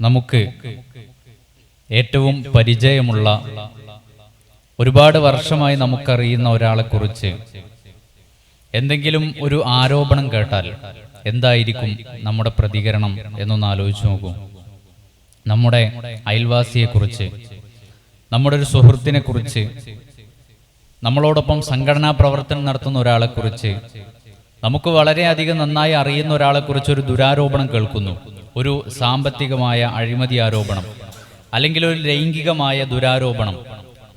നമുക്ക് ഏറ്റവും പരിചയമുള്ള ഒരുപാട് വർഷമായി നമുക്കറിയുന്ന ഒരാളെക്കുറിച്ച് എന്തെങ്കിലും ഒരു ആരോപണം കേട്ടാൽ എന്തായിരിക്കും നമ്മുടെ പ്രതികരണം എന്നൊന്ന് ആലോചിച്ച് നോക്കൂ. നമ്മുടെ അയൽവാസിയെക്കുറിച്ച് നമ്മുടെ ഒരു സുഹൃത്തിനെ കുറിച്ച് നമ്മളോടൊപ്പം സംഘടനാ പ്രവർത്തനം നടത്തുന്ന ഒരാളെക്കുറിച്ച് നമുക്ക് വളരെയധികം നന്നായി അറിയുന്ന ഒരാളെക്കുറിച്ച് ഒരു ദുരാരോപണം കേൾക്കുന്നു. ഒരു സാമ്പത്തികമായ അഴിമതി ആരോപണം അല്ലെങ്കിൽ ഒരു ലൈംഗികമായ ദുരാരോപണം.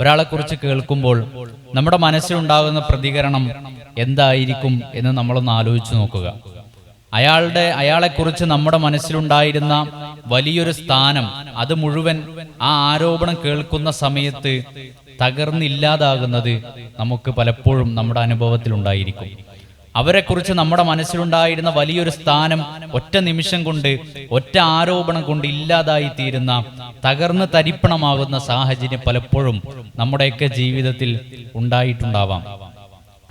ഒരാളെക്കുറിച്ച് കേൾക്കുമ്പോൾ നമ്മുടെ മനസ്സിലുണ്ടാകുന്ന പ്രതികരണം എന്തായിരിക്കും എന്ന് നമ്മളൊന്ന് ആലോചിച്ച് നോക്കുക. അയാളുടെ അയാളെക്കുറിച്ച് നമ്മുടെ മനസ്സിലുണ്ടായിരുന്ന വലിയൊരു സ്ഥാനം അത് മുഴുവൻ ആ ആരോപണം കേൾക്കുന്ന സമയത്ത് തകർന്നില്ലാതാകുന്നത് നമുക്ക് പലപ്പോഴും നമ്മുടെ അനുഭവത്തിൽ ഉണ്ടായിരിക്കും അവരെക്കുറിച്ച് നമ്മുടെ മനസ്സിലുണ്ടായിരുന്ന വലിയൊരു സ്ഥാനം ഒറ്റ നിമിഷം കൊണ്ട് ഒറ്റ ആരോപണം കൊണ്ട് ഇല്ലാതായി തീരുന്ന തകർന്ന് തരിപ്പണമാകുന്ന സാഹചര്യം പലപ്പോഴും നമ്മുടെയൊക്കെ ജീവിതത്തിൽ ഉണ്ടായിട്ടുണ്ടാവാം.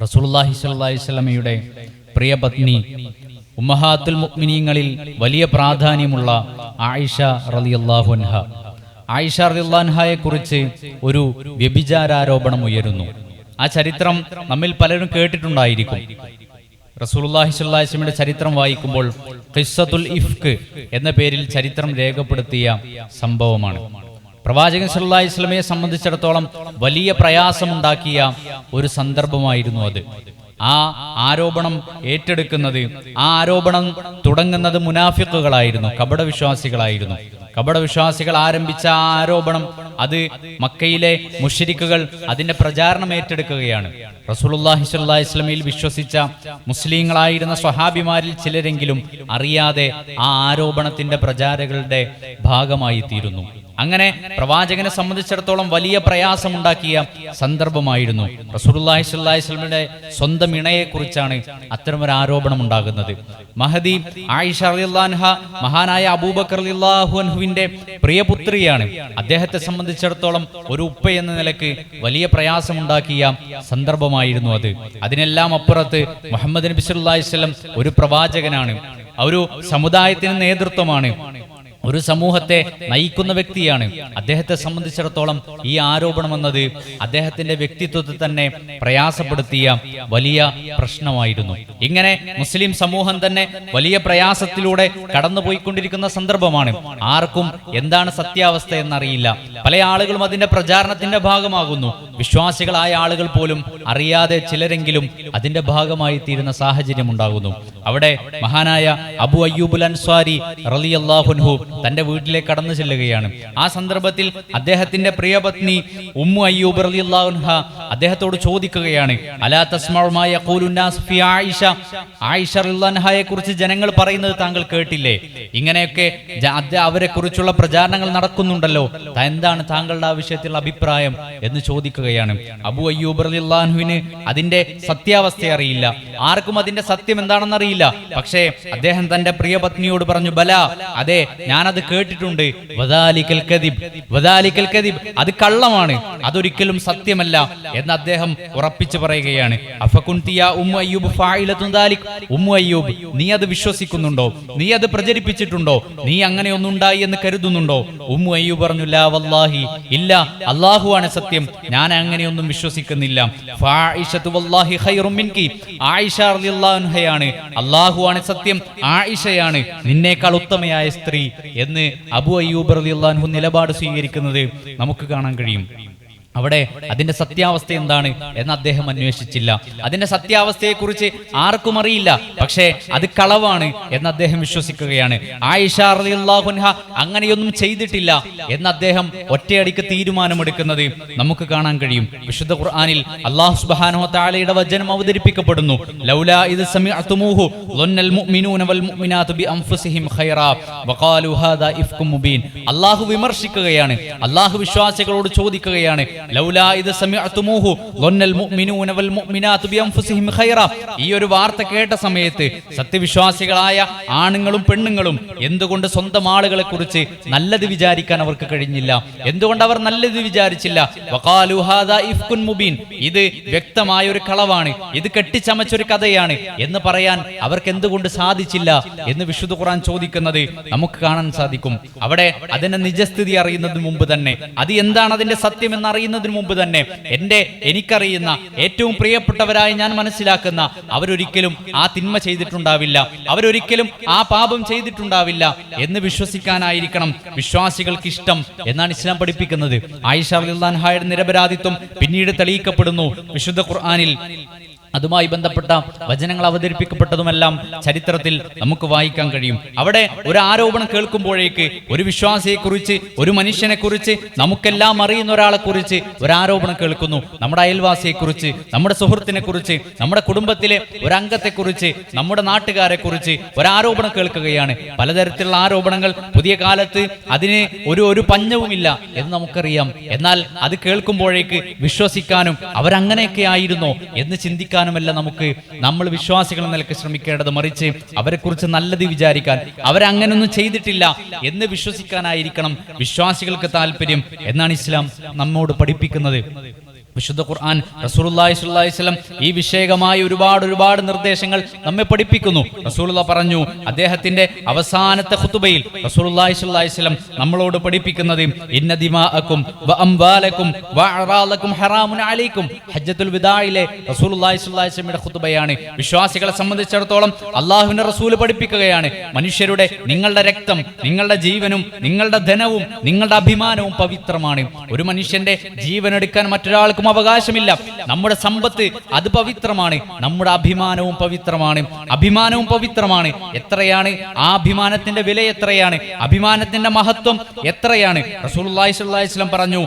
റസൂലുള്ളാഹി സ്വല്ലല്ലാഹി സ്വലമയുടെ പ്രിയ പത്നി ഉമ്മഹാത്തുൽ മുഅ്മിനീങ്ങളിൽ വലിയ പ്രാധാന്യമുള്ള ആയിഷ റളിയല്ലാഹു അൻഹ. ആയിഷ റലിയുല്ലാൻഹയെ കുറിച്ച് ഒരു വ്യഭിചാരാരോപണം ഉയരുന്നു. ആ ചരിത്രം നമ്മിൽ പലരും കേട്ടിട്ടുണ്ടായിരിക്കും. അലൈഹി വസല്ലമയുടെ ചരിത്രം വായിക്കുമ്പോൾ ഖിസ്സത്തുൽ ഇഫ്ക് എന്ന പേരിൽ ചരിത്രം രേഖപ്പെടുത്തിയ സംഭവമാണ്. പ്രവാചകൻ അലൈഹി വസല്ലമയെ സംബന്ധിച്ചിടത്തോളം വലിയ പ്രയാസമുണ്ടാക്കിയ ഒരു സന്ദർഭമായിരുന്നു അത്. ആ ആരോപണം ഏറ്റെടുക്കുന്നത് ആ ആരോപണം തുടങ്ങുന്നത് മുനാഫിക്കുകളായിരുന്നു കപട വിശ്വാസികളായിരുന്നു കപട വിശ്വാസികൾ ആരംഭിച്ച ആരോപണം അത് മക്കയിലെ മുഷരിക്കുകൾ അതിന്റെ പ്രചാരണം ഏറ്റെടുക്കുകയാണ്. സ്വല്ലല്ലാഹി അലൈഹി വസല്ലമയിൽ വിശ്വസിച്ച മുസ്ലിങ്ങളായിരുന്ന സ്വഹാബിമാരിൽ ചിലരെങ്കിലും അറിയാതെ ആ ആരോപണത്തിന്റെ പ്രചാരകളുടെ ഭാഗമായി തീരുന്നു അങ്ങനെ പ്രവാചകനെ സംബന്ധിച്ചിടത്തോളം വലിയ പ്രയാസമുണ്ടാക്കിയ സന്ദർഭമായിരുന്നു. റസൂലുള്ളാഹി സ്വല്ലല്ലാഹി വസല്ലമയുടെ സ്വന്തം ഇണയെക്കുറിച്ചാണ് അത്തരമൊരു ആരോപണം ഉണ്ടാകുന്നത് മഹദി ആയിഷ അൻഹ മഹാനായ അബൂബക്കർ അൻഹുവിന്റെ പ്രിയപുത്രിയാണ് അദ്ദേഹത്തെ സംബന്ധിച്ചിടത്തോളം ഒരു ഉപ്പ എന്ന നിലയ്ക്ക് വലിയ പ്രയാസമുണ്ടാക്കിയ സന്ദർഭമായിരുന്നു അത്. അതിനെല്ലാം അപ്പുറത്ത് മുഹമ്മദ് നബി വസല്ലം ഒരു പ്രവാചകനാണ്. ഒരു സമുദായത്തിന് നേതൃത്വമാണ്. ഒരു സമൂഹത്തെ നയിക്കുന്ന വ്യക്തിയാണ്. അദ്ദേഹത്തെ സംബന്ധിച്ചിടത്തോളം ഈ ആരോപണം എന്നത് അദ്ദേഹത്തിന്റെ വ്യക്തിത്വത്തെ തന്നെ പ്രയാസപ്പെടുത്തിയ വലിയ പ്രശ്നമായിരുന്നു. ഇങ്ങനെ മുസ്ലിം സമൂഹം തന്നെ വലിയ പ്രയാസത്തിലൂടെ കടന്നുപോയിക്കൊണ്ടിരിക്കുന്ന സന്ദർഭമാണ്. ആർക്കും എന്താണ് സത്യാവസ്ഥ എന്നറിയില്ല. പല ആളുകളും അതിന്റെ പ്രചാരണത്തിന്റെ ഭാഗമാകുന്നു. വിശ്വാസികളായ ആളുകൾ പോലും അറിയാതെ ചിലരെങ്കിലും അതിന്റെ ഭാഗമായി തീരുന്ന സാഹചര്യം ഉണ്ടാകുന്നു. അവിടെ മഹാനായ അബു അയ്യൂബുൽ അൻസ്വാരി റളിയല്ലാഹുൻഹു തന്റെ വീട്ടിലേക്ക് കടന്നു ചെല്ലുകയാണ്. ആ സന്ദർഭത്തിൽ അദ്ദേഹത്തിന്റെ പ്രിയപത്നി ഉമ്മു അയ്യൂബ് അദ്ദേഹത്തോട് ചോദിക്കുകയാണ് അലാ ആയിഷ? ആയിഷ കുറിച്ച് ജനങ്ങൾ പറയുന്നത് താങ്കൾ കേട്ടില്ലേ? ഇങ്ങനെയൊക്കെ അവരെ കുറിച്ചുള്ള പ്രചാരണങ്ങൾ നടക്കുന്നുണ്ടല്ലോ. എന്താണ് താങ്കളുടെ ആ വിഷയത്തിലുള്ള അഭിപ്രായം എന്ന് ചോദിക്കുകയാണ്. അബു അയ്യൂബ് അലിഹുവിന് അതിന്റെ സത്യാവസ്ഥ അറിയില്ല. ആർക്കും അതിന്റെ സത്യം എന്താണെന്ന് അറിയില്ല. പക്ഷേ അദ്ദേഹം തന്റെ പ്രിയപത്നിയോട് പറഞ്ഞു ബല അതെ ഞാനത് കേട്ടിട്ടുണ്ട്. വദാലിക്കൽ കദിബ്. വദാലിക്കൽ കദിബ്. അത് കള്ളമാണ്. അതൊരിക്കലും സത്യമല്ല എന്ന് അദ്ദേഹം ഉറപ്പിച്ചു പറയുകയാണ്. ഉമ്മു അയ്യൂബ് നീ അത് വിശ്വസിക്കുന്നുണ്ടോ? നീ അത് പ്രചരിപ്പിച്ചിട്ടുണ്ടോ? നീ അങ്ങനെ ഒന്നുണ്ടായി എന്ന് കരുതുന്നുണ്ടോ? ഉമ്മു അയ്യൂബ് പറഞ്ഞു ലാ വല്ലാഹി ഇല്ല അള്ളാഹു ആണ് സത്യം. ഞാൻ അങ്ങനെയൊന്നും വിശ്വസിക്കുന്നില്ല. ഫായിഷത്തു വല്ലാഹി ഖൈറും മിൻകി. ആയിഷ റളിയല്ലാഹു അൻഹയാണ്. അള്ളാഹു ആണ് സത്യം. ആയിഷയാണ്. നിന്നേക്കാൾ ഉത്തമയായ സ്ത്രീ. എന്ന് അബു അയ്യൂബ് റളിയല്ലാഹു അള്ളാൻഹു നിലപാട് സ്വീകരിക്കുന്നത് നമുക്ക് കാണാൻ കഴിയും. അവിടെ അതിന്റെ സത്യാവസ്ഥ എന്താണ് എന്ന് അദ്ദേഹം അന്വേഷിച്ചില്ല. അതിന്റെ സത്യാവസ്ഥയെക്കുറിച്ച് ആർക്കും അറിയില്ല. പക്ഷേ അത് കളവാണ് എന്ന് അദ്ദേഹം വിശ്വസിക്കുകയാണ്. ആയിഷ റളിയല്ലാഹു അൻഹ അങ്ങനെയൊന്നും ചെയ്തിട്ടില്ല എന്ന് അദ്ദേഹം ഒറ്റയടിക്ക് തീരുമാനമെടുക്കുന്നത് നമുക്ക് കാണാൻ കഴിയും. വിശുദ്ധ ഖുർആാനിൽ അള്ളാഹു സുബാനോ താലയുടെ വചനം അവതരിപ്പിക്കപ്പെടുന്നു. അല്ലാഹു വിമർശിക്കുകയാണ്. അള്ളാഹു വിശ്വാസികളോട് ചോദിക്കുകയാണ്. ലൗലാ ഈ ഒരു വാർത്ത കേട്ട സമയത്ത് സത്യവിശ്വാസികളായ ആണുങ്ങളും പെണ്ണുങ്ങളും എന്തുകൊണ്ട് സ്വന്തം ആളുകളെ കുറിച്ച് നല്ലത് വിചാരിക്കാൻ അവർക്ക് കഴിഞ്ഞില്ല? എന്തുകൊണ്ട് അവർ നല്ലത് വിചാരിച്ചില്ല? ഇഫ്കുൻ മുബീൻ. ഇത് വ്യക്തമായ ഒരു കളവാണ്. ഇത് കെട്ടിച്ചമച്ചൊരു കഥയാണ്. എന്ന് പറയാൻ അവർക്ക് എന്തുകൊണ്ട് സാധിച്ചില്ല എന്ന് വിശുദ്ധ ഖുർആൻ ചോദിക്കുന്നത് നമുക്ക് കാണാൻ സാധിക്കും. അവിടെ അതിന്റെ നിജസ്ഥിതി അറിയുന്നതിന് മുമ്പ് തന്നെ. അത് എന്താണ് അതിന്റെ സത്യം എന്ന് അറിയുന്നതിന് മുമ്പ് തന്നെ എന്റെ എനിക്കറിയുന്ന ഏറ്റവും പ്രിയപ്പെട്ടവരായി ഞാൻ മനസ്സിലാക്കുന്ന അവരൊരിക്കലും ആ തിന്മ ചെയ്തിട്ടുണ്ടാവില്ല. അവരൊരിക്കലും ആ പാപം ചെയ്തിട്ടുണ്ടാവില്ല എന്ന് വിശ്വസിക്കാനായിരിക്കണം വിശ്വാസികൾക്ക് ഇഷ്ടം എന്നാണ് ഇസ്ലാം പഠിപ്പിക്കുന്നത്. ആയിഷ അലിഹായുടെ നിരപരാധിത്വം പിന്നീട് തെളിയിക്കപ്പെടുന്നു. വിശുദ്ധ ഖുർആനിൽ അതുമായി ബന്ധപ്പെട്ട വചനങ്ങൾ അവതരിപ്പിക്കപ്പെട്ടതുമെല്ലാം ചരിത്രത്തിൽ നമുക്ക് വായിക്കാൻ കഴിയും. അവിടെ ഒരു ആരോപണം കേൾക്കുമ്പോഴേക്ക് ഒരു വിശ്വാസിയെ കുറിച്ച് ഒരു മനുഷ്യനെ കുറിച്ച് നമുക്കെല്ലാം അറിയുന്ന ഒരാളെ കുറിച്ച് ഒരു ആരോപണം കേൾക്കുന്നു. നമ്മുടെ അയൽവാസിയെ കുറിച്ച് നമ്മുടെ സുഹൃത്തിനെ കുറിച്ച് നമ്മുടെ കുടുംബത്തിലെ ഒരു അംഗത്തെക്കുറിച്ച് നമ്മുടെ നാട്ടുകാരെ കുറിച്ച് ഒരു ആരോപണം കേൾക്കുകയാണ്. പലതരത്തിലുള്ള ആരോപണങ്ങൾ പുതിയ കാലത്ത് അതിന് ഒരു ഒരു പഞ്ഞവുമില്ല എന്ന് നമുക്കറിയാം. എന്നാൽ അത് കേൾക്കുമ്പോഴേക്ക് വിശ്വസിക്കാനും അവരങ്ങനെയൊക്കെ ആയിരുന്നോ എന്ന് ചിന്തിക്കാനുമല്ല നമുക്ക്. നമ്മൾ വിശ്വാസികൾ നിലയ്ക്ക് ശ്രമിക്കേണ്ടത് മറിച്ച് അവരെക്കുറിച്ച് നല്ലത് വിചാരിക്കാൻ. അവരങ്ങനൊന്നും ചെയ്തിട്ടില്ല എന്ന് വിശ്വസിക്കാനായിരിക്കണം വിശ്വാസികൾക്ക് താല്പര്യം. എന്നാണ് ഇസ്ലാം നമ്മോട് പഠിപ്പിക്കുന്നത്. വിശുദ്ധ ഖുർആൻ റസൂലുള്ളാഹി സ്വല്ലല്ലാഹി വസല്ലം ഈ വിഷയകമായി ഒരുപാട് ഒരുപാട് നിർദ്ദേശങ്ങൾ നമ്മെ പഠിപ്പിക്കുന്നു. റസൂലുള്ള പറഞ്ഞു അദ്ദേഹത്തിന്റെ അവസാനത്തെ ഖുതുബയിൽ റസൂലുള്ളാഹി സ്വല്ലല്ലാഹി വസല്ലം നമ്മളോട് പഠിപ്പിക്കുന്നത് ഇന്ന ഹറാമുൻ ഹജ്ജത്തുൽ റസൂലുള്ളാഹി സ്വല്ലല്ലാഹി വിശ്വാസികളെ സംബന്ധിച്ചിടത്തോളം അള്ളാഹുവിന്റെ റസൂൽ പഠിപ്പിക്കുകയാണ്. മനുഷ്യരുടെ നിങ്ങളുടെ രക്തം നിങ്ങളുടെ ജീവനും നിങ്ങളുടെ ധനവും നിങ്ങളുടെ അഭിമാനവും പവിത്രമാണ്. ഒരു മനുഷ്യന്റെ ജീവൻ എടുക്കാൻ മറ്റൊരാൾക്കും അവകാശമില്ല. നമ്മുടെ സമ്പത്ത് അത് പവിത്രമാണ്. നമ്മുടെ അഭിമാനവും പവിത്രമാണ്. അഭിമാനവും പവിത്രമാണ്. എത്രയാണ്? ആ അഭിമാനത്തിന്റെ വില എത്രയാണ്? അഭിമാനത്തിന്റെ മഹത്വം എത്രയാണ്? പറഞ്ഞു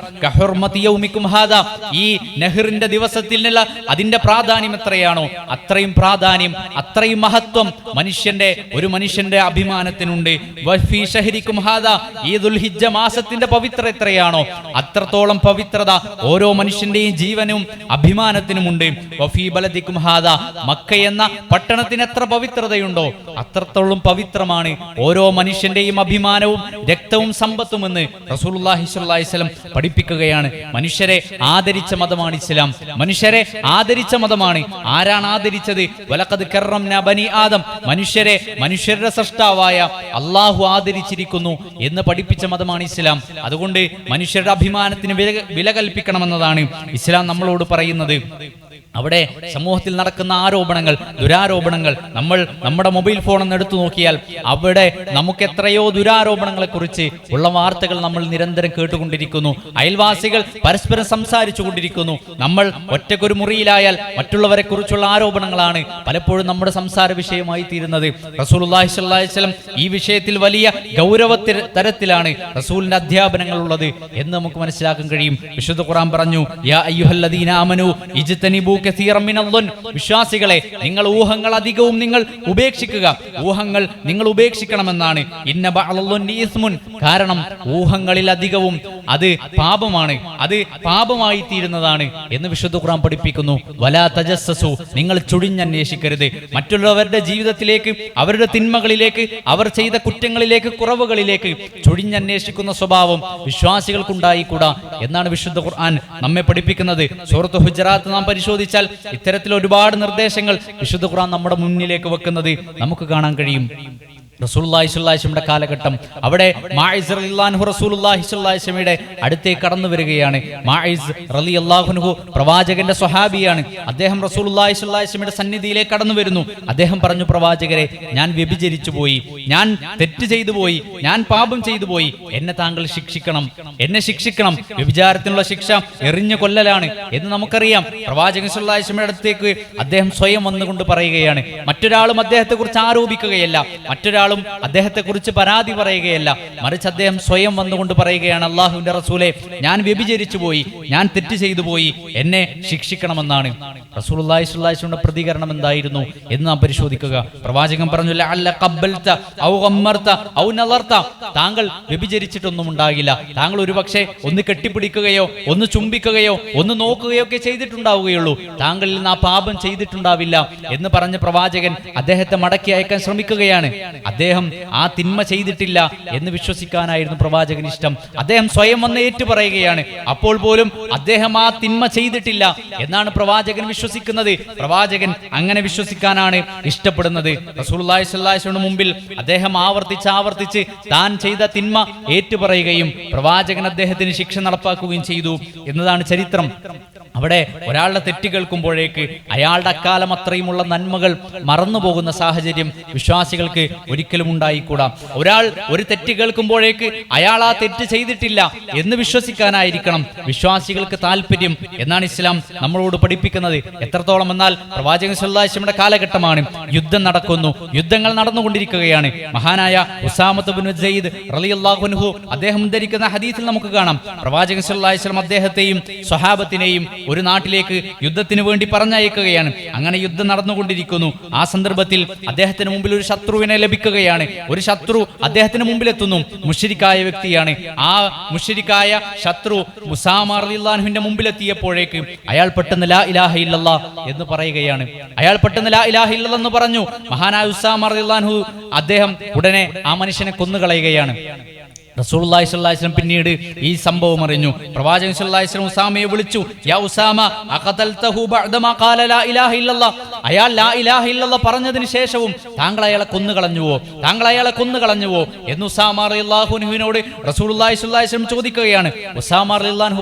ഈ നെഹ്റിന്റെ ദിവസത്തിനുള്ള അതിന്റെ പ്രാധാന്യം എത്രയാണോ? അത്രയും പ്രാധാന്യം അത്രയും മഹത്വം മനുഷ്യന്റെ ഒരു മനുഷ്യന്റെ അഭിമാനത്തിനുണ്ട്. ഈ ദുൽഹിജ മാസത്തിന്റെ പവിത്ര എത്രയാണോ? അത്രത്തോളം പവിത്രത ഓരോ മനുഷ്യന്റെയും ജീവനും അഭിമാനത്തിനുമുണ്ട്. വഫീ ഹാദ. മക്ക എന്ന പട്ടണത്തിന് എത്ര പവിത്രതയുണ്ടോ അത്രത്തോളം പവിത്രമാണ്. ഓരോ മനുഷ്യന്റെയും അഭിമാനവും രക്തവും സമ്പത്തുമെന്ന് റസൂലുള്ളാഹി സ്വല്ലല്ലാഹി വസല്ലം പഠിപ്പിക്കുകയാണ്. മനുഷ്യരെ ആദരിച്ച മതമാണ് ഇസ്ലാം. മനുഷ്യരെ ആദരിച്ച മതമാണ്. ആരാണ് ആദരിച്ചത്? വലഖദ് കർറംനാ ബനി ആദം. മനുഷ്യരെ മനുഷ്യരുടെ സൃഷ്ടാവായ അള്ളാഹു ആദരിച്ചിരിക്കുന്നു എന്ന് പഠിപ്പിച്ച മതമാണ് ഇസ്ലാം. അതുകൊണ്ട് മനുഷ്യരുടെ അഭിമാനത്തിന് വില കൽപ്പിക്കണമെന്നതാണ് ഇസ്ലാം നമ്മളോട് പറയുന്നത് അവിടെ സമൂഹത്തിൽ നടക്കുന്ന ആരോപണങ്ങൾ ദുരാരോപണങ്ങൾ നമ്മൾ നമ്മുടെ മൊബൈൽ ഫോൺ ഒന്ന് എടുത്തു നോക്കിയാൽ അവിടെ നമുക്ക് എത്രയോ ദുരാരോപണങ്ങളെ കുറിച്ച് ഉള്ള വാർത്തകൾ നമ്മൾ നിരന്തരം കേട്ടുകൊണ്ടിരിക്കുന്നു. അയൽവാസികൾ പരസ്പരം സംസാരിച്ചു കൊണ്ടിരിക്കുന്നു. നമ്മൾ ഒറ്റക്കൊരു മുറിയിലായാൽ മറ്റുള്ളവരെ കുറിച്ചുള്ള ആരോപണങ്ങളാണ് പലപ്പോഴും നമ്മുടെ സംസാര വിഷയമായി തീരുന്നത്. അലൈഹി വസല്ലം ഈ വിഷയത്തിൽ വലിയ ഗൗരവ തരത്തിലാണ് റസൂലിന്റെ അധ്യാപനങ്ങൾ ഉള്ളത് എന്ന് നമുക്ക് മനസ്സിലാക്കാൻ കഴിയും. വിശുദ്ധ ഖുറാൻ പറഞ്ഞു യാ അയ്യുഹല്ലദീന ഇജ്തനിബു വിശ്വാസികളെ നിങ്ങൾ ഊഹങ്ങൾ അധികവും നിങ്ങൾ ഉപേക്ഷിക്കുക. ഊഹങ്ങൾ നിങ്ങൾ ഉപേക്ഷിക്കണമെന്നാണ്. കാരണം ഊഹങ്ങളിൽ അധികവും അത് പാപമാണ്. അത് പാപമായി തീരുന്നതാണ് എന്ന് വിശുദ്ധ ഖുറാൻ പഠിപ്പിക്കുന്നു. വലാ തജസ്സസു. നിങ്ങൾ ചുഴിഞ്ഞന്വേഷിക്കരുത്. മറ്റുള്ളവരുടെ ജീവിതത്തിലേക്ക് അവരുടെ തിന്മകളിലേക്ക് അവർ ചെയ്ത കുറ്റങ്ങളിലേക്ക് കുറവുകളിലേക്ക് ചുഴിഞ്ഞന്വേഷിക്കുന്ന സ്വഭാവം വിശ്വാസികൾക്കുണ്ടായിക്കൂടാ എന്നാണ് വിശുദ്ധ ഖുർആൻ നമ്മെ പഠിപ്പിക്കുന്നത്. സൂറത്ത് ഹുജറാത്ത് നാം പരിശോധിച്ചാൽ ഇത്തരത്തിൽ ഒരുപാട് നിർദ്ദേശങ്ങൾ വിശുദ്ധ ഖുറാൻ നമ്മുടെ മുന്നിലേക്ക് വെക്കുന്നത് നമുക്ക് കാണാൻ കഴിയും. വസല്ലമയുടെ കാലഘട്ടം. അവിടെ വസല്ലമയുടെ അടുത്തേക്ക് കടന്നു വരികയാണ്. മാഇസ് റളിയല്ലാഹു അൻഹു പ്രവാചകന്റെ സ്വഹാബിയാണ്. അദ്ദേഹം വസല്ലമയുടെ സന്നിധിയിലേക്ക് കടന്നു വരുന്നു. അദ്ദേഹം പറഞ്ഞു പ്രവാചകരെ ഞാൻ വ്യഭിചരിച്ചു പോയി. ഞാൻ തെറ്റ് ചെയ്തു പോയി. ഞാൻ പാപം ചെയ്തു പോയി. എന്നെ താങ്കൾ ശിക്ഷിക്കണം. എന്നെ ശിക്ഷിക്കണം. വ്യഭിചാരത്തിനുള്ള ശിക്ഷ എറിഞ്ഞു കൊല്ലലാണ് എന്ന് നമുക്കറിയാം. പ്രവാചകൻ വസല്ലമയുടെ അടുത്തേക്ക് അദ്ദേഹം സ്വയം വന്നുകൊണ്ട് പറയുകയാണ് മറ്റൊരാളും അദ്ദേഹത്തെ കുറിച്ച് ആരോപിക്കുകയല്ല. മറ്റൊരാളും മറ്റൊരാളും അദ്ദേഹത്തെക്കുറിച്ച് പരാതി പറയുകയല്ല. മറിച്ച് അദ്ദേഹം സ്വയം വന്നുകൊണ്ട് പറയുകയാണ് അള്ളാഹുവിന്റെ റസൂലെ ഞാൻ വ്യഭിചരിച്ചു പോയി ഞാൻ തെറ്റ് ചെയ്തു പോയി എന്നെ ശിക്ഷിക്കണമെന്നാണ്. അലൈഹി വസല്ലമയുടെ പ്രതികരണം എന്തായിരുന്നു എന്ന് നാം പരിശോധിക്കുക. പ്രവാചകൻ പറഞ്ഞു ഔ ഔ താങ്കൾ വ്യഭിചരിച്ചിട്ടൊന്നും ഉണ്ടാകില്ല. താങ്കൾ ഒരുപക്ഷെ ഒന്ന് കെട്ടിപ്പിടിക്കുകയോ ഒന്ന് ചുംബിക്കുകയോ ഒന്ന് നോക്കുകയോ ഒക്കെ ചെയ്തിട്ടുണ്ടാവുകയുള്ളൂ. താങ്കളിൽ നിന്ന് ആ പാപം ചെയ്തിട്ടുണ്ടാവില്ല എന്ന് പറഞ്ഞ പ്രവാചകൻ അദ്ദേഹത്തെ മടക്കി അയക്കാൻ ശ്രമിക്കുകയാണ്. അദ്ദേഹം ആ തിന്മ ചെയ്തിട്ടില്ല എന്ന് വിശ്വസിക്കാനായിരുന്നു പ്രവാചകൻ ഇഷ്ടം അദ്ദേഹം സ്വയം വന്ന് ഏറ്റുപറയുകയാണ് അപ്പോൾ പോലും അദ്ദേഹം ആ തിന്മ ചെയ്തിട്ടില്ല എന്നാണ് പ്രവാചകൻ വിശ്വസിക്കുന്നത്. പ്രവാചകൻ അങ്ങനെ വിശ്വസിക്കാനാണ് ഇഷ്ടപ്പെടുന്നത്. വസല്ലമയുടെ മുമ്പിൽ അദ്ദേഹം ആവർത്തിച്ച് ആവർത്തിച്ച് താൻ ചെയ്ത തിന്മ ഏറ്റുപറയുകയും പ്രവാചകൻ അദ്ദേഹത്തിന് ശിക്ഷ നടപ്പാക്കുകയും ചെയ്തു എന്നതാണ് ചരിത്രം. അവിടെ ഒരാളുടെ തെറ്റ് കേൾക്കുമ്പോഴേക്ക് അയാളുടെ അക്കാലം അത്രയുമുള്ള നന്മകൾ മറന്നു പോകുന്ന സാഹചര്യം വിശ്വാസികൾക്ക് ഒരിക്കലും ഉണ്ടായിക്കൂടാ. ഒരാൾ ഒരു തെറ്റ് കേൾക്കുമ്പോഴേക്ക് അയാൾ ആ തെറ്റ് ചെയ്തിട്ടില്ല എന്ന് വിശ്വസിക്കാനായിരിക്കണം. വിശ്വാസികൾക്ക് താല്പര്യം എന്നാണ് ഇസ്ലാം നമ്മളോട് പഠിപ്പിക്കുന്നത്. എത്രത്തോളം എന്നാൽ പ്രവാചകൻ സുല്ലാശിയുടെ കാലഘട്ടമാണ്. യുദ്ധം നടക്കുന്നു. യുദ്ധങ്ങൾ നടന്നുകൊണ്ടിരിക്കുകയാണ്. മഹാനായ ഉസാമത്ത് ബിൻ സെയ്ദ് റളിയല്ലാഹു അൻഹു അദ്ദേഹം ധരിക്കുന്ന ഹദീസിൽ നമുക്ക് കാണാം. അലൈഹി വസല്ലം അദ്ദേഹത്തെയും സ്വഹാബത്തിനെയും ഒരു നാട്ടിലേക്ക് യുദ്ധത്തിന് വേണ്ടി പറഞ്ഞയക്കുകയാണ്. അങ്ങനെ യുദ്ധം നടന്നുകൊണ്ടിരിക്കുന്നു. ആ സന്ദർഭത്തിൽ അദ്ദേഹത്തിന് മുമ്പിൽ ഒരു ശത്രുവിനെ ലഭിക്കുകയാണ് ഒരു ശത്രു അദ്ദേഹത്തിന് മുമ്പിൽ എത്തുന്നു മുഷരിക്കായ വ്യക്തിയാണ്. ആ മുഷരിക്കായ ശത്രു മുസാമാർ അലിള്ളാഹുവിന്റെ മുമ്പിലെത്തിയപ്പോഴേക്ക് അയാൾ പെട്ടെന്ന് ലാ ഇലാഹ ഇല്ലല്ലാ എന്ന് പറയുകയാണ്. അയാൾ പെട്ടെന്ന് ലാ ഇലാഹ ഇല്ലല്ലാ എന്ന് പറഞ്ഞു. മഹാനായ ഉസാമാർ അലിള്ളാഹു അദ്ദേഹം ഉടനെ ആ മനുഷ്യനെ കൊന്നുകളയുകയാണ്. വസല്ലം പിന്നീട് ഈ സംഭവം അറിഞ്ഞു. പ്രവാചകൻ വസല്ലം ഉസാമയെ വിളിച്ചു യാ ഉസാമ അയാൾ ലാ ഇലാഹ ഇല്ലല്ല പറഞ്ഞതിന് ശേഷവും താങ്കൾ അയാളെ കൊന്നുകളഞ്ഞുവോ താങ്കൾ അയാളെ കൊന്നുകളഞ്ഞുവോ എന്ന് ഉസാമ അൻഹുവിനോട് റസൂലുള്ളാഹി ചോദിക്കുകയാണ്. ഉസാമ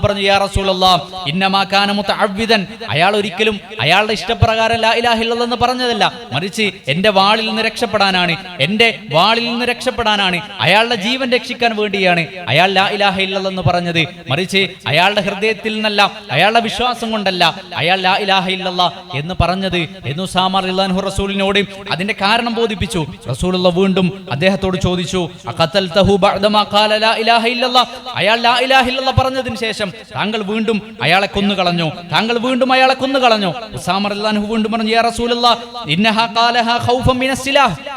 പറഞ്ഞു യാ റസൂലല്ലാഹ് ഇന്നമാ മുതഅവ്വിദൻ. അയാൾ ഒരിക്കലും അയാളുടെ ഇഷ്ടപ്രകാരം ലാ ഇലാഹ ഇല്ലല്ലാഹ് എന്ന് പറഞ്ഞതല്ല. മറിച്ച് എന്റെ വാളിൽ നിന്ന് രക്ഷപ്പെടാനാണ് എന്റെ വാളിൽ നിന്ന് രക്ഷപ്പെടാനാണ് അയാളുടെ ജീവൻ രക്ഷിക്കാൻ വേണ്ടിയാണ് അയാൾ ലാ ഇലാഹ ഇല്ലല്ലാഹ് എന്ന് പറഞ്ഞത്. മറിച്ച് അയാളുടെ ഹൃദയത്തിൽ നിന്നല്ല അയാളുടെ വിശ്വാസം കൊണ്ടല്ല അയാൾ ലാ ഇലാഹ ഇല്ലല്ല എന്ന് പറഞ്ഞത്. എന്ന് ഉസാമ ഇല്ലാൻഹു റസൂലിനോട് അതിന്റെ കാരണം ബോധിപ്പിച്ചു. റസൂലുള്ള വീണ്ടും അദ്ദേഹത്തോട് ചോദിച്ചു അയാൾ ലാ പറഞ്ഞതിന് ശേഷം താങ്കൾ വീണ്ടും അയാളെ കൊന്നു കളഞ്ഞു. താങ്കൾ വീണ്ടും അയാളെ കൊന്നു കളഞ്ഞു. റളിയല്ലാഹു വീണ്ടും പറഞ്ഞു യാ റസൂലുള്ള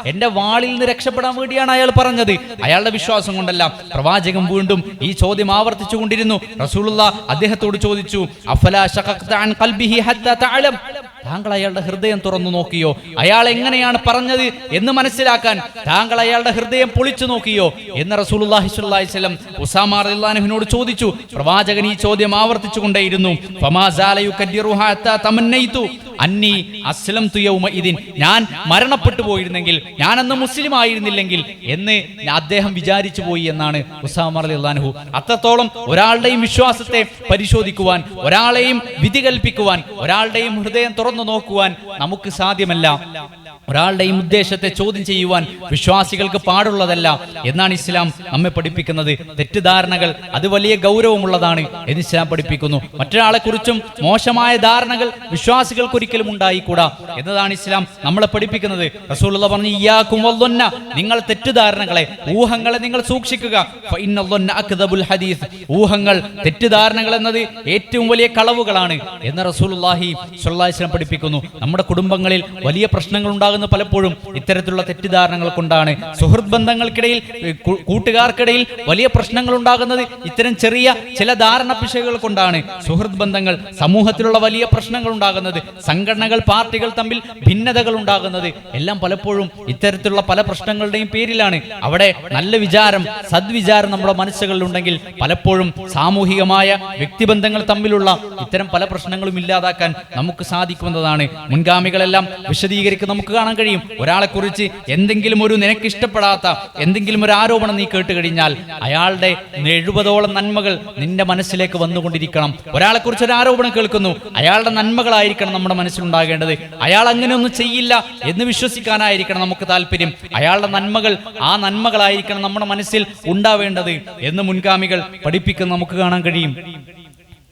എന്റെ വാളിൽ നിന്ന് രക്ഷപ്പെടാൻ വേണ്ടിയാണ് അയാൾ പറഞ്ഞത്. അയാളുടെ വിശ്വാസം കൊണ്ടല്ല പ്രവാചകൻ വീണ്ടും ഈ ചോദ്യം ആവർത്തിച്ചു കൊണ്ടിരുന്നു. റസൂലുള്ള അദ്ദേഹത്തോട് ചോദിച്ചു അഫലാ ഹത്താ തഅലം? താങ്കൾ അയാളുടെ ഹൃദയം തുറന്നു നോക്കിയോ? അയാൾ എങ്ങനെയാണ് പറഞ്ഞത് എന്ന് മനസ്സിലാക്കാൻ താങ്കൾ അയാളുടെ ഹൃദയം പൊളിച്ചു നോക്കിയോ? എന്ന് റസൂലുള്ളാഹി സ്വല്ലല്ലാഹി വസല്ലം ഉസാമ ചോദിച്ചു. പ്രവാചകൻ ഈ ചോദ്യം ആവർത്തിച്ചു കൊണ്ടേയിരുന്നു അന്നി ഞാൻ മരണപ്പെട്ടു പോയിരുന്നെങ്കിൽ ഞാൻ അന്ന് മുസ്ലിം ആയിരുന്നില്ലെങ്കിൽ എന്ന് അദ്ദേഹം വിചാരിച്ചു പോയി എന്നാണ് ഉസാമ റളിയല്ലാഹു അത്രത്തോളം ഒരാളുടെയും വിശ്വാസത്തെ പരിശോധിക്കുവാൻ ഒരാളെയും വിധി കൽപ്പിക്കുവാൻ ഒരാളുടെയും ഹൃദയം തുറന്നു നോക്കുവാൻ നമുക്ക് സാധ്യമല്ല. ഒരാളുടെയും ഉദ്ദേശത്തെ ചോദ്യം ചെയ്യുവാൻ വിശ്വാസികൾക്ക് പാടുള്ളതല്ല എന്നാണ് ഇസ്ലാം നമ്മെ പഠിപ്പിക്കുന്നത്. തെറ്റിദ്ധാരണകൾ അത് വലിയ ഗൗരവമുള്ളതാണ് എന്ന് ഇസ്ലാം പഠിപ്പിക്കുന്നു. മറ്റൊരാളെ കുറിച്ചും മോശമായ ധാരണകൾ വിശ്വാസികൾക്ക് ഒരിക്കലും ഉണ്ടായിക്കൂടാ എന്നതാണ് ഇസ്ലാം നമ്മളെ പഠിപ്പിക്കുന്നത്. റസൂലുള്ള പറഞ്ഞു ഇയാക്കും വല്ലൊന്ന നിങ്ങൾ തെറ്റിദ്ധാരണകളെ ഊഹങ്ങളെ നിങ്ങൾ സൂക്ഷിക്കുക. ഹദീസ്. ഊഹങ്ങൾ തെറ്റിദ്ധാരണകൾ എന്നത് ഏറ്റവും വലിയ കളവുകളാണ് എന്ന് അലൈഹി വസല്ലം പഠിപ്പിക്കുന്നു. നമ്മുടെ കുടുംബങ്ങളിൽ വലിയ പ്രശ്നങ്ങൾ ഉണ്ടാകുന്ന പലപ്പോഴും ഇത്തരത്തിലുള്ള തെറ്റിദ്ധാരണകൾ കൊണ്ടാണ്. സുഹൃത്ത് ബന്ധങ്ങൾക്കിടയിൽ കൂട്ടുകാർക്കിടയിൽ വലിയ പ്രശ്നങ്ങൾ ഉണ്ടാകുന്നത് ഇത്തരം ചെറിയ ചില ധാരണ പിശകുകൾ കൊണ്ടാണ്. സുഹൃത്ത് ബന്ധങ്ങൾ സമൂഹത്തിലുള്ള വലിയ പ്രശ്നങ്ങൾ ഉണ്ടാകുന്നത് സംഘടനകൾ പാർട്ടികൾ തമ്മിൽ ഭിന്നതകൾ ഉണ്ടാകുന്നത് എല്ലാം പലപ്പോഴും ഇത്തരത്തിലുള്ള പല പ്രശ്നങ്ങളുടെയും പേരിലാണ്. അവിടെ നല്ല വിചാരം സദ്വിചാരം നമ്മുടെ മനസ്സുകളിൽ ഉണ്ടെങ്കിൽ പലപ്പോഴും സാമൂഹികമായ വ്യക്തിബന്ധങ്ങൾ തമ്മിലുള്ള ഇത്തരം പല പ്രശ്നങ്ങളും ഇല്ലാതാക്കാൻ നമുക്ക് സാധിക്കുന്നതാണ്. മുൻഗാമികളെല്ലാം വിശദീകരിക്കുന്ന നമുക്ക് കാണാൻ കഴിയും. ഒരാളെ കുറിച്ച് എന്തെങ്കിലും ഒരു നിനക്ക് ഇഷ്ടപ്പെടാത്ത എന്തെങ്കിലും ഒരു ആരോപണം നീ കേട്ട് കഴിഞ്ഞാൽ അയാളുടെ എഴുപതോളം നന്മകൾ നിന്റെ മനസ്സിലേക്ക് വന്നുകൊണ്ടിരിക്കണം. ഒരാളെ കുറിച്ച് ഒരു ആരോപണം കേൾക്കുന്നു. അയാളുടെ നന്മകളായിരിക്കണം നമ്മുടെ മനസ്സിലുണ്ടാകേണ്ടത്. അയാൾ അങ്ങനെ ഒന്നും ചെയ്യില്ല എന്ന് വിശ്വസിക്കാനായിരിക്കണം നമുക്ക് താല്പര്യം. അയാളുടെ നന്മകൾ ആ നന്മകളായിരിക്കണം നമ്മുടെ മനസ്സിൽ ഉണ്ടാവേണ്ടത് എന്ന് മുൻഗാമികൾ പഠിപ്പിക്കുന്ന നമുക്ക് കാണാൻ കഴിയും.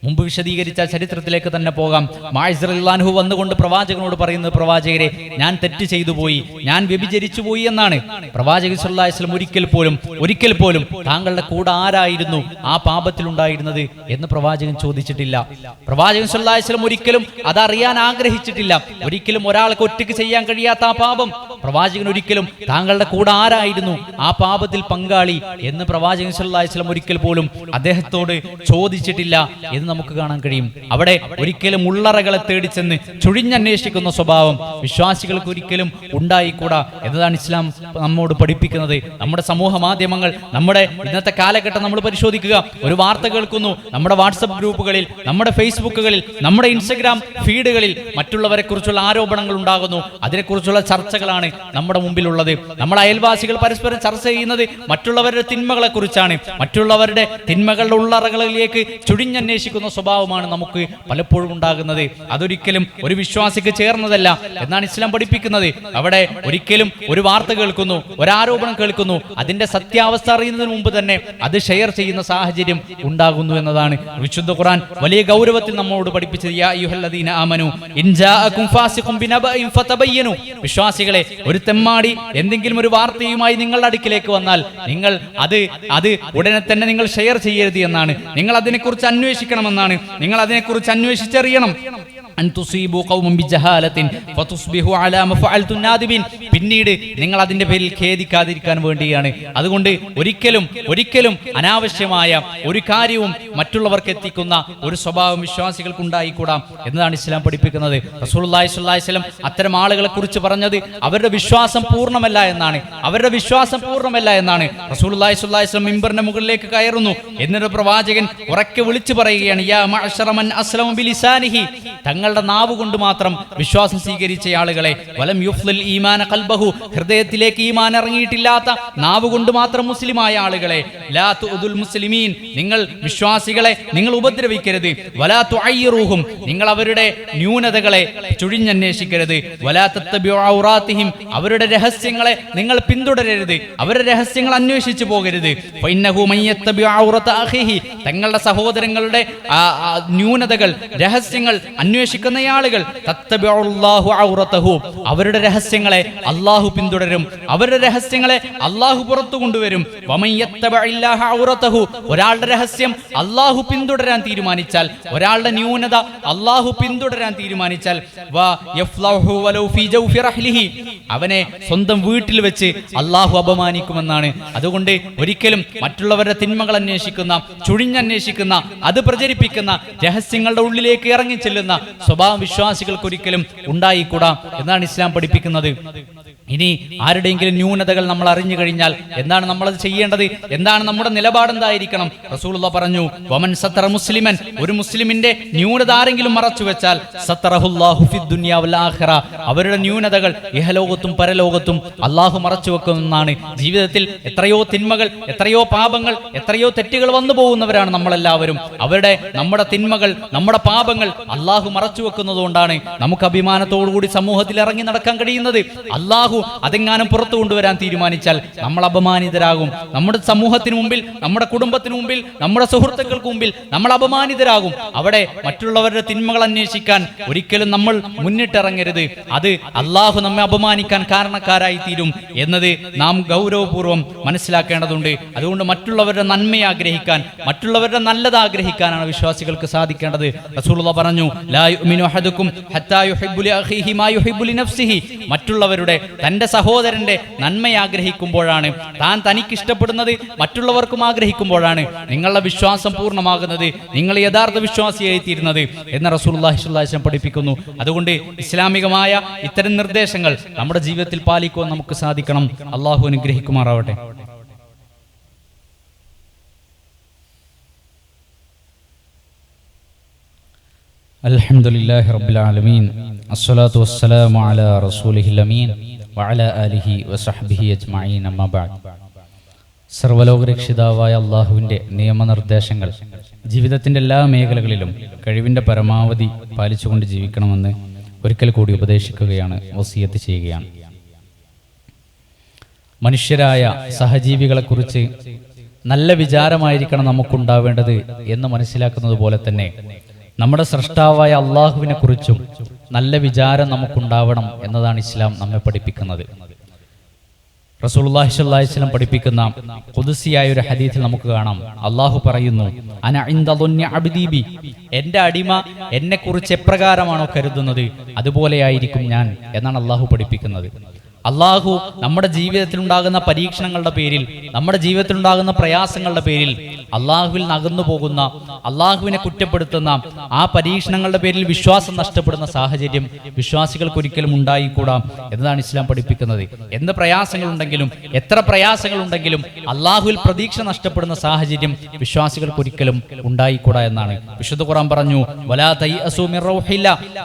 മുമ്പ് വിശദീകരിച്ച ചരിത്രത്തിലേക്ക് തന്നെ പോകാം. മാഴ്സലാൻഹു വന്നുകൊണ്ട് പ്രവാചകനോട് പറയുന്നത് പ്രവാചകരെ ഞാൻ തെറ്റ് ചെയ്തു പോയി ഞാൻ വ്യഭിചരിച്ചു പോയി എന്നാണ്. പ്രവാചകൻ സുല്ലാസ്ലം ഒരിക്കൽ പോലും ഒരിക്കൽ പോലും താങ്കളുടെ കൂടെ ആരായിരുന്നു ആ പാപത്തിലുണ്ടായിരുന്നത് എന്ന് പ്രവാചകൻ ചോദിച്ചിട്ടില്ല. പ്രവാചകൻ സുല്ലാസ്ലം ഒരിക്കലും അതറിയാൻ ആഗ്രഹിച്ചിട്ടില്ല. ഒരിക്കലും ഒരാൾക്ക് ഒറ്റയ്ക്ക് ചെയ്യാൻ കഴിയാത്ത ആ പാപം പ്രവാചകൻ ഒരിക്കലും താങ്കളുടെ കൂടെ ആരായിരുന്നു? ആ പാപത്തിൽ പങ്കാളി എന്ന് പ്രവാചകൻ സല്ലാസ്ലം ഒരിക്കൽ പോലും അദ്ദേഹത്തോട് ചോദിച്ചിട്ടില്ല എന്ന് നമുക്ക് കാണാൻ കഴിയും. അവിടെ ഒരിക്കലും ഉള്ളറകളെ തേടി ചെന്ന് ചുഴിഞ്ഞന്വേഷിക്കുന്ന സ്വഭാവം വിശ്വാസികൾക്ക് ഒരിക്കലും ഉണ്ടായിക്കൂടാ എന്നതാണ് ഇസ്ലാം നമ്മോട് പഠിപ്പിക്കുന്നത്. നമ്മുടെ സമൂഹ മാധ്യമങ്ങൾ നമ്മുടെ ഇന്നത്തെ കാലഘട്ടം നമ്മൾ പരിശോധിക്കുക. ഒരു വാർത്ത കേൾക്കുന്നു. നമ്മുടെ വാട്സപ്പ് ഗ്രൂപ്പുകളിൽ നമ്മുടെ ഫേസ്ബുക്കുകളിൽ നമ്മുടെ ഇൻസ്റ്റഗ്രാം ഫീഡുകളിൽ മറ്റുള്ളവരെ കുറിച്ചുള്ള ആരോപണങ്ങൾ ഉണ്ടാകുന്നു. അതിനെക്കുറിച്ചുള്ള ചർച്ചകളാണ് നമ്മുടെ മുമ്പിലുള്ളത്. നമ്മുടെ അയൽവാസികൾ പരസ്പരം ചർച്ച ചെയ്യുന്നത് മറ്റുള്ളവരുടെ തിന്മകളെ കുറിച്ചാണ് മറ്റുള്ളവരുടെ തിന്മകളുടെ ഉള്ളറകളിലേക്ക് ചുഴിഞ്ഞന്വേഷിക്കുന്ന സ്വഭാവമാണ് നമുക്ക് പലപ്പോഴും ഉണ്ടാകുന്നത്. അതൊരിക്കലും ഒരു വിശ്വാസിക്ക് ചേർന്നതല്ല എന്നാണ് ഇസ്ലാം പഠിപ്പിക്കുന്നത്. അവിടെ ഒരിക്കലും ഒരു വാർത്ത കേൾക്കുന്നു ഒരാരോപണം കേൾക്കുന്നു. അതിന്റെ സത്യാവസ്ഥ അറിയുന്നതിന് മുമ്പ് തന്നെ അത് ഷെയർ ചെയ്യുന്ന സാഹചര്യം ഉണ്ടാകുന്നു എന്നതാണ്. വിശുദ്ധ ഖുറാൻ വലിയ ഗൗരവത്തിൽ നമ്മോട് പഠിപ്പിച്ചത് യാ അയ്യുഹല്ലദീന ആമനു ഇൻ ഫാസിഖും വിശ്വാസികളെ ഒരു തെമ്മാടി എന്തെങ്കിലും ഒരു വാർത്തയുമായി നിങ്ങളുടെ അടുക്കിലേക്ക് വന്നാൽ നിങ്ങൾ അത് അത് ഉടനെ തന്നെ നിങ്ങൾ ഷെയർ ചെയ്യരുത് എന്നാണ്. നിങ്ങൾ അതിനെക്കുറിച്ച് അന്വേഷിക്കണമെന്നാണ്. നിങ്ങൾ അതിനെക്കുറിച്ച് അന്വേഷിച്ചറിയണം. പിന്നീട് നിങ്ങൾ അതിന്റെ പേരിൽ ഖേദിക്കാതിരിക്കാൻ വേണ്ടിയാണ്. അതുകൊണ്ട് ഒരിക്കലും ഒരിക്കലും അനാവശ്യമായ ഒരു കാര്യവും മറ്റുള്ളവർക്ക് എത്തിക്കുന്ന ഒരു സ്വഭാവം വിശ്വാസികൾക്ക് ഉണ്ടായിക്കൂടാം എന്നതാണ് ഇസ്ലാം പഠിപ്പിക്കുന്നത്. വസല്ലം അത്തരം ആളുകളെ കുറിച്ച് പറഞ്ഞത് അവരുടെ വിശ്വാസം പൂർണമല്ല എന്നാണ്. അവരുടെ വിശ്വാസം പൂർണമല്ല എന്നാണ്. റസൂൽ വസല്ലം മിമ്പറിന്റെ മുകളിലേക്ക് കയറുന്നു. എന്നിട്ട് പ്രവാചകൻ ഉറക്കെ വിളിച്ചു പറയുകയാണ് യാ തങ്ങളുടെ നാവ് കൊണ്ട് മാത്രം വിശ്വാസം സ്വീകരിച്ച ആളുകളെ വലം യുഫ്ലിൽ ഈമാന കൽബഹു ഹൃദയത്തിലേക്ക് ഈമാൻ ഇറങ്ങിയിട്ടില്ലാത്ത നാവ് കൊണ്ട് മാത്രം മുസ്ലിമായ ആളുകളെ ലാ തുദുൽ മുസ്ലിമീൻ നിങ്ങൾ വിശ്വാസികളെ നിങ്ങൾ ഉപദ്രവിക്കരുത് വലാ തുഅയ്യിറൂഹും നിങ്ങൾ അവരുടെ ന്യൂനതകളെ ചുഴിഞ്ഞന്വേഷിക്കരുത് വലാ ഔറാത്തിഹിം അവരുടെ രഹസ്യങ്ങളെ നിങ്ങൾ പിന്തുടരരുത് അവരുടെ രഹസ്യങ്ങൾ അന്വേഷിച്ചു പോകരുത് ഔറത അഖിഹി തങ്ങളുടെ സഹോദരങ്ങളുടെ ന്യൂനതകൾ രഹസ്യങ്ങൾ അന്വേഷിക്കുന്ന ആളുകൾ അവരുടെ രഹസ്യങ്ങളെ അള്ളാഹു പിന്തുടരും. അവരുടെ രഹസ്യങ്ങളെ അള്ളാഹു പുറത്തു കൊണ്ടുവരും. ഒരാളുടെ രഹസ്യം അള്ളാഹു പിന്തുടരാൻ തീരുമാനിച്ചാൽ ഒരാളുടെ ന്യൂനത അള്ളാഹു പിന്തുടരാൻ തീരുമാനിച്ചാൽ അവനെ സ്വന്തം വീട്ടിൽ വെച്ച് അള്ളാഹു അപമാനിക്കുമെന്നാണ്. അതുകൊണ്ട് ഒരിക്കലും മറ്റുള്ളവരുടെ തിന്മകൾ അന്വേഷിക്കുന്ന ചുഴിഞ്ഞന്വേഷിക്കുന്ന അത് പ്രചരിപ്പിക്കുന്ന രഹസ്യങ്ങളുടെ ഉള്ളിലേക്ക് ഇറങ്ങി ചെല്ലുന്ന സ്വഭാവം വിശ്വാസികൾക്ക് ഒരിക്കലും ഉണ്ടായിക്കൂടാ. എന്നാണ് ഇസ്ലാം പഠിപ്പിക്കുന്നത്. ഇനി ആരുടെയെങ്കിലും ന്യൂനതകൾ നമ്മൾ അറിഞ്ഞു കഴിഞ്ഞാൽ എന്താണ് നമ്മൾ അത് ചെയ്യേണ്ടത്? എന്താണ് നമ്മുടെ നിലപാടെന്തായിരിക്കണം റസൂലുള്ള പറഞ്ഞു വമൻ സത്തറ മുസ്ലിമൻ ഒരു മുസ്ലിമിന്റെ ന്യൂനത ആരെങ്കിലും മറച്ചു വെച്ചാൽ സത്തറഹുല്ലാഹു ഫിദ് വൽ ആഖിറ അവരുടെ ന്യൂനതകൾ ഇഹലോകത്തും പരലോകത്തും അള്ളാഹു മറച്ചു വെക്കുമെന്നാണ് ജീവിതത്തിൽ എത്രയോ തിന്മകൾ എത്രയോ പാപങ്ങൾ എത്രയോ തെറ്റുകൾ വന്നു പോകുന്നവരാണ് നമ്മളെല്ലാവരും. അവരുടെ നമ്മുടെ തിന്മകൾ നമ്മുടെ പാപങ്ങൾ അള്ളാഹു മറച്ചു വെക്കുന്നതുകൊണ്ടാണ് നമുക്ക് അഭിമാനത്തോടുകൂടി സമൂഹത്തിൽ ഇറങ്ങി നടക്കാൻ കഴിയുന്നത്. അള്ളാഹു അതെങ്ങാനും പുറത്തു കൊണ്ടുവരാൻ തീരുമാനിച്ചാൽ നമ്മൾ അപമാനിതരാകും. നമ്മുടെ സമൂഹത്തിന് മുമ്പിൽ നമ്മുടെ കുടുംബത്തിന് മുമ്പിൽ നമ്മുടെ സുഹൃത്തുക്കൾക്ക് മുമ്പിൽ നമ്മൾ അപമാനിതരാകും. അവിടെ മറ്റുള്ളവരുടെ തിന്മകൾ അന്വേഷിക്കാൻ ഒരിക്കലും നമ്മൾ മുന്നിട്ടിറങ്ങരുത്. അത് അള്ളാഹു നമ്മെ അപമാനിക്കാൻ കാരണക്കാരായി തീരും എന്നത് നാം ഗൗരവപൂർവം മനസ്സിലാക്കേണ്ടതുണ്ട്. അതുകൊണ്ട് മറ്റുള്ളവരുടെ നന്മയെ ആഗ്രഹിക്കാൻ മറ്റുള്ളവരുടെ നല്ലത് ആഗ്രഹിക്കാനാണ് വിശ്വാസികൾക്ക് സാധിക്കേണ്ടത്. റസൂലുള്ള പറഞ്ഞു ഹത്താ യുഹിബ്ബു അഖീഹി മാ യുഹിബ്ബു മറ്റുള്ളവരുടെ തന്റെ സഹോദരന്റെ നന്മ ആഗ്രഹിക്കുമ്പോഴാണ്. താൻ തനിക്ക് ഇഷ്ടപ്പെടുന്നത് മറ്റുള്ളവർക്കും ആഗ്രഹിക്കുമ്പോഴാണ്. നിങ്ങളുടെ വിശ്വാസം പൂർണമാകുന്നത് നിങ്ങൾ യഥാർത്ഥ വിശ്വാസിയായി തീരുന്നത് എന്ന് വസല്ലം പഠിപ്പിക്കുന്നു. അതുകൊണ്ട് ഇസ്ലാമികമായ ഇത്തരം നിർദ്ദേശങ്ങൾ നമ്മുടെ ജീവിതത്തിൽ പാലിക്കുവാൻ നമുക്ക് സാധിക്കണം. അള്ളാഹു അനുഗ്രഹിക്കുമാറാവട്ടെ. الحمد لله رب العالمين الصلاة والسلام على رسوله الأمين وعلى آله وصحبه أجمعين أما بعد സർവലോകരക്ഷിതാവായ അള്ളാഹുവിൻ്റെ നിയമനിർദ്ദേശങ്ങൾ ജീവിതത്തിൻ്റെ എല്ലാ മേഖലകളിലും കഴിവിൻ്റെ പരമാവധി പാലിച്ചുകൊണ്ട് ജീവിക്കണമെന്ന് ഒരിക്കൽ കൂടി ഉപദേശിക്കുകയാണ് വസിയത്ത് ചെയ്യുകയാണ് മനുഷ്യരായ സഹജീവികളെക്കുറിച്ച് നല്ല വിചാരമായിരിക്കണം നമുക്കുണ്ടാവേണ്ടത് എന്ന് മനസ്സിലാക്കുന്നത് പോലെ തന്നെ നമ്മുടെ സൃഷ്ടാവായ അള്ളാഹുവിനെ കുറിച്ചും നല്ല വിചാരം നമുക്കുണ്ടാവണം എന്നതാണ് ഇസ്ലാം നമ്മെ പഠിപ്പിക്കുന്നത്. അലൈഹി വസല്ലം പഠിപ്പിക്കുന്ന കൊതുസിയായ ഒരു ഹദീസിൽ നമുക്ക് കാണാം. അള്ളാഹു പറയുന്നു എന്റെ അടിമ എന്നെ കുറിച്ച് എപ്രകാരമാണോ കരുതുന്നത്? അതുപോലെയായിരിക്കും ഞാൻ എന്നാണ് അള്ളാഹു പഠിപ്പിക്കുന്നത്. അള്ളാഹു നമ്മുടെ ജീവിതത്തിലുണ്ടാകുന്ന പരീക്ഷണങ്ങളുടെ പേരിൽ നമ്മുടെ ജീവിതത്തിലുണ്ടാകുന്ന പ്രയാസങ്ങളുടെ പേരിൽ അള്ളാഹുവിൽ നകന്നു പോകുന്ന അള്ളാഹുവിനെ കുറ്റപ്പെടുത്തുന്ന ആ പരീക്ഷണങ്ങളുടെ പേരിൽ വിശ്വാസം നഷ്ടപ്പെടുന്ന സാഹചര്യം വിശ്വാസികൾക്ക് ഒരിക്കലും ഉണ്ടായിക്കൂടാം എന്നതാണ് ഇസ്ലാം പഠിപ്പിക്കുന്നത്. എന്ത് പ്രയാസങ്ങളുണ്ടെങ്കിലും എത്ര പ്രയാസങ്ങളുണ്ടെങ്കിലും അള്ളാഹുവിൽ പ്രതീക്ഷ നഷ്ടപ്പെടുന്ന സാഹചര്യം വിശ്വാസികൾക്ക് ഒരിക്കലും ഉണ്ടായിക്കൂടാ എന്നാണ്. വിശുദ്ധ ഖുറാൻ പറഞ്ഞു വലാ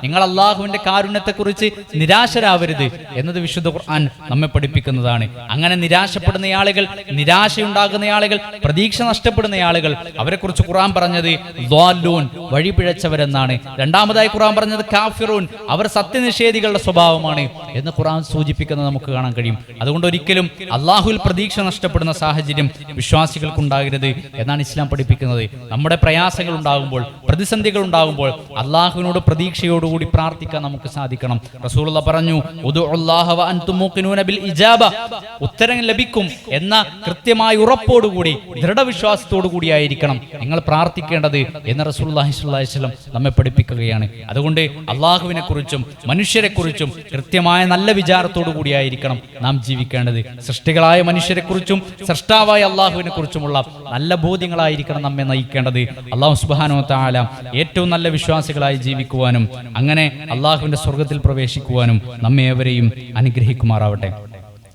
നിങ്ങൾ അള്ളാഹുവിന്റെ കാരുണ്യത്തെക്കുറിച്ച് നിരാശരാവരുത് എന്നത് വിശുദ്ധ ഖുർആൻ നമ്മെ പഠിപ്പിക്കുന്നതാണ്. അങ്ങനെ നിരാശപ്പെടുന്ന ആളുകൾ നിരാശയുണ്ടാകുന്ന ആളുകൾ പ്രതീക്ഷ നഷ്ടപ്പെടുന്ന ആളുകൾ അവരെ കുറിച്ച് ഖുർആൻ പറഞ്ഞത് ദ്വാലൂൻ വഴിപിഴച്ചവരെന്നാണ്. രണ്ടാമതായി ഖുറാൻ പറഞ്ഞത് കാഫിറൂൻ അവർ സത്യനിഷേധികളുടെ സ്വഭാവമാണ് എന്ന് ഖുറാൻ സൂചിപ്പിക്കുന്നത് നമുക്ക് കാണാൻ കഴിയും. അതുകൊണ്ട് ഒരിക്കലും അള്ളാഹുൽ പ്രതീക്ഷ നഷ്ടപ്പെടുന്ന സാഹചര്യം വിശ്വാസികൾക്കുണ്ടാകരുത് എന്നാണ് ഇസ്ലാം പഠിപ്പിക്കുന്നത്. നമ്മുടെ പ്രയാസങ്ങൾ ഉണ്ടാകുമ്പോൾ പ്രതിസന്ധികൾ ഉണ്ടാകുമ്പോൾ അള്ളാഹുവിനോട് പ്രതീക്ഷയോടുകൂടി പ്രാർത്ഥിക്കാൻ നമുക്ക് സാധിക്കണം. റസൂലുള്ള പറഞ്ഞു ബിൽ ഇജാബ. ഉത്തരം ലഭിക്കും എന്ന കൃത്യമായ ഉറപ്പോടുകൂടി ദൃഢവിശ്വാസത്തോടു കൂടിയായിരിക്കണം. നിങ്ങൾ പ്രാർത്ഥിക്കേണ്ടത് എന്ന് വസല്ലം നമ്മെ പഠിപ്പിക്കുകയാണ്. അതുകൊണ്ട് അള്ളാഹുവിനെ കുറിച്ചും മനുഷ്യരെ കുറിച്ചും കൃത്യമായ നല്ല വിചാരത്തോടു കൂടിയായിരിക്കണം നാം ജീവിക്കേണ്ടത്. സൃഷ്ടികളായ മനുഷ്യരെ കുറിച്ചും സൃഷ്ടാവായ അള്ളാഹുവിനെ കുറിച്ചുമുള്ള നല്ല ബോധ്യങ്ങളായിരിക്കണം നമ്മെ നയിക്കേണ്ടത്. അള്ളാഹു സുബാനോ താല ഏറ്റവും നല്ല വിശ്വാസികളായി ജീവിക്കുവാനും അങ്ങനെ അള്ളാഹുവിന്റെ സ്വർഗത്തിൽ പ്രവേശിക്കുവാനും നമ്മെ ഏവരെയും അനുഗ്രഹിക്കുമാറാവട്ടെ.